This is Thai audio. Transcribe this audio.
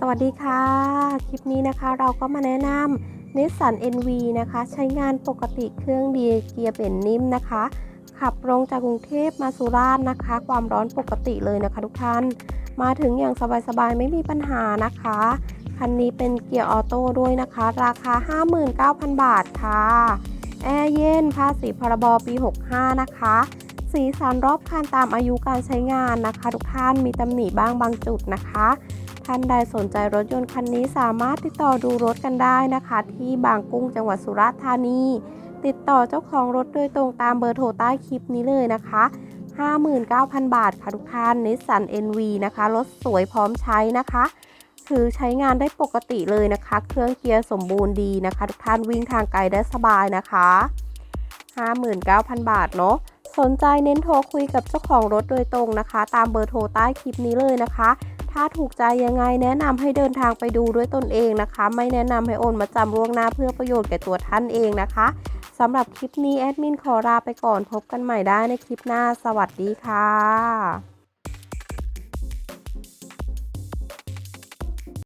สวัสดีค่ะ คลิปนี้นะคะเราก็มาแนะนำนิสสัน NV นะคะ ใช้งานปกติเครื่องดีเกียร์เป็นนิ่มนะคะ ขับลงจากกรุงเทพมาสุราษฎร์นะคะ ความร้อนปกติเลยนะคะทุกท่าน มาถึงอย่างสบายๆ ไม่มีปัญหานะคะ คันนี้เป็นเกียร์ออโต้ด้วยนะคะ ราคา 59,000 บาทค่ะ แอร์เย็นภาษีพรบปี 65 นะคะ สีสันรอบคันตามอายุการใช้งานนะคะ ทุกท่านมีตำหนิบ้างบางจุดนะคะ ท่านใดสนใจรถยนต์คันนี้สามารถติดต่อดูรถกันได้นะคะ ที่บางกุ้งจังหวัดสุราษฎร์ธานี ติดต่อเจ้าของรถโดยตรงตามเบอร์โทรใต้คลิปนี้เลยนะคะ 59,000 บาทค่ะทุกท่านนิสสัน NV นะคะรถสวยพร้อมใช้นะคะคือใช้งานได้ปกติเลยนะคะ เครื่องเกียร์สมบูรณ์ดีนะคะ ทุกท่านวิ่งทางไกลได้สบายนะคะ 59,000 บาทเนาะ สนใจเน้นโทรคุยกับเจ้าของรถโดยตรงนะคะ ตามเบอร์โทรใต้คลิปนี้เลยนะคะ ถ้าถูกใจยังไงแนะนำให้เดินทางไปดูด้วยตนเองนะคะ ไม่แนะนำให้โอนมาจำล่วงหน้าเพื่อประโยชน์แก่ตัวท่านเองนะคะสำหรับคลิปนี้แอดมินขอลาไปก่อนพบกันใหม่ได้ในคลิปหน้า สวัสดีค่ะ